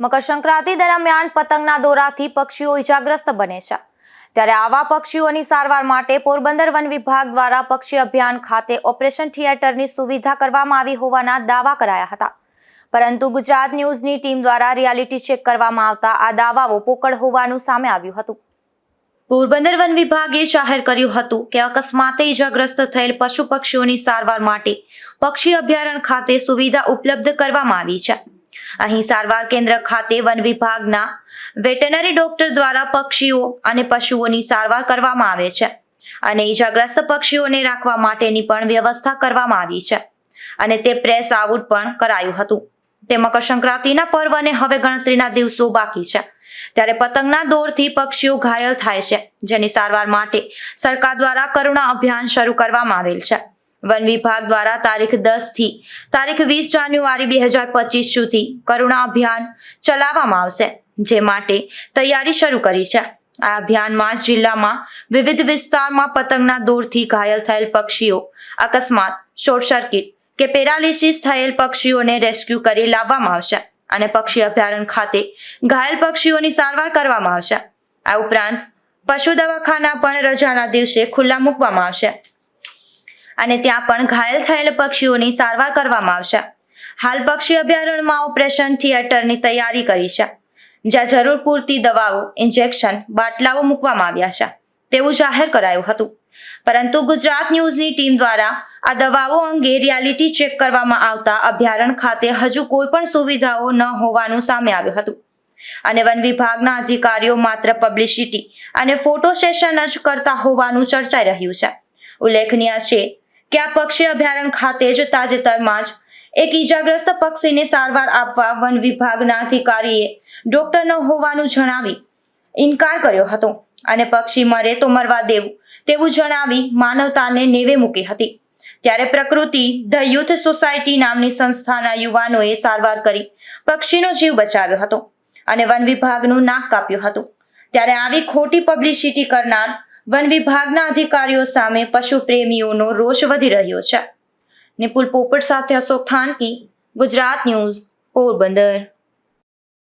મકર સંક્રાંતિ દરમિયાન પતંગના દોરાથી પક્ષીઓ ઇજાગ્રસ્ત બને છે. ત્યારે આવા પક્ષીઓની સારવાર માટે પોરબંદર વન વિભાગ દ્વારા પક્ષી અભિયાન ખાતે ઓપરેશન થિયેટરની સુવિધા કરવામાં આવી હોવાના દાવા કરાયા હતા. પરંતુ ગુજરાત ન્યૂઝની ટીમ દ્વારા રિયાલિટી ચેક કરવામાં આવતા આ દાવાઓ પોકળ હોવાનું સામે આવ્યું હતું. પોરબંદર વન વિભાગે જાહેર કર્યું હતું કે અકસ્માતે ઇજાગ્રસ્ત થયેલ પશુ પક્ષીઓની સારવાર માટે પક્ષી અભયારણ્ય ખાતે સુવિધા ઉપલબ્ધ કરવામાં આવી છે. અહીં સારવાર કેન્દ્ર ખાતે વન વિભાગના વેટનરી ડોક્ટર દ્વારા પક્ષીઓ અને પશુઓની સારવાર કરવામાં આવે છે અને ઇજાગ્રસ્ત પક્ષીઓને રાખવા માટેની પણ વ્યવસ્થા કરવામાં આવી છે અને તે પ્રેસ આઉટ પણ કરાયું હતું. તે મકર સંક્રાંતિના પર્વને હવે ગણતરીના દિવસો બાકી છે. ત્યારે પતંગના દોરથી પક્ષીઓ ઘાયલ થાય છે. જેની સારવાર માટે સરકાર દ્વારા કરુણા અભિયાન શરૂ કરવામાં આવેલ છે. વન વિભાગ દ્વારા તારીખ દસથી તારીખ વીસ જાન્યુઆરી બે હજાર પચીસ સુધી કરુણા અભિયાન ચલાવવામાં આવશે, જે માટે તૈયારી શરૂ કરી છે. આ અભિયાનમાં જિલ્લામાં વિવિધ વિસ્તારમાં પતંગના દૂરથી ઘાયલ થયેલ પક્ષીઓ, અકસ્માત, શોર્ટ સર્કિટ કે પેરાલિસિસ થયેલ પક્ષીઓને રેસ્ક્યુ કરી લાવવામાં આવશે અને પક્ષી અભયારણ્ય ખાતે ઘાયલ પક્ષીઓની સારવાર કરવામાં આવશે. આ ઉપરાંત પશુ દવાખાના પણ રજાના દિવસે ખુલ્લા મૂકવામાં આવશે. અને ત્યાં પણ ઘાયલ થયેલ પક્ષીઓની સારવાર કરવામાં આવશે. હાલ પક્ષી અભયારણ્યમાં ઓપરેશન થિયેટરની તૈયારી કરી છે. જ્યાં જરૂર પૂરતી દવાઓ, ઇન્જેક્શન, બાટલાઓ મૂકવામાં આવ્યા છે. તેવું જાહેર કરાયું હતું. પરંતુ ગુજરાત ન્યૂઝની ટીમ દ્વારા આ દવાઓ અંગે રિયાલિટી ચેક કરવામાં આવતા અભયારણ્ય ખાતે હજુ કોઈ પણ સુવિધાઓ ન હોવાનું સામે આવ્યું હતું. અને વન વિભાગના અધિકારીઓ માત્ર પબ્લિસિટી અને ફોટો સેશન જ કરતા હોવાનું ચર્ચાઈ રહ્યું છે. ઉલ્લેખનીય છે કે આ પક્ષી અભયારણ્ય ખાતે જ તાજેતરમાં જ એક ઈજાગ્રસ્ત પક્ષીને સારવાર આપવા વન વિભાગના અધિકારીએ ડોક્ટર ન હોવાનું જણાવી ઇનકાર કર્યો હતો. અને પક્ષી મરે તો મરવા દેવું તેવું જણાવી માનવતાને નેવે મૂકી હતી. ત્યારે પ્રકૃતિ ધ યુથ સોસાયટી નામની સંસ્થાના યુવાનોએ સારવાર કરી પક્ષીનો જીવ બચાવ્યો હતો અને વન વિભાગનું નાક કાપ્યું હતું. ત્યારે આવી ખોટી પબ્લિસિટી કરનાર વન વિભાગના અધિકારીઓ સામે પશુ પ્રેમીઓનો રોષ વધી રહ્યો છે. નિપુલ પોપટ સાથે અશોક થાનકી, ગુજરાત ન્યૂઝ, પોરબંદર.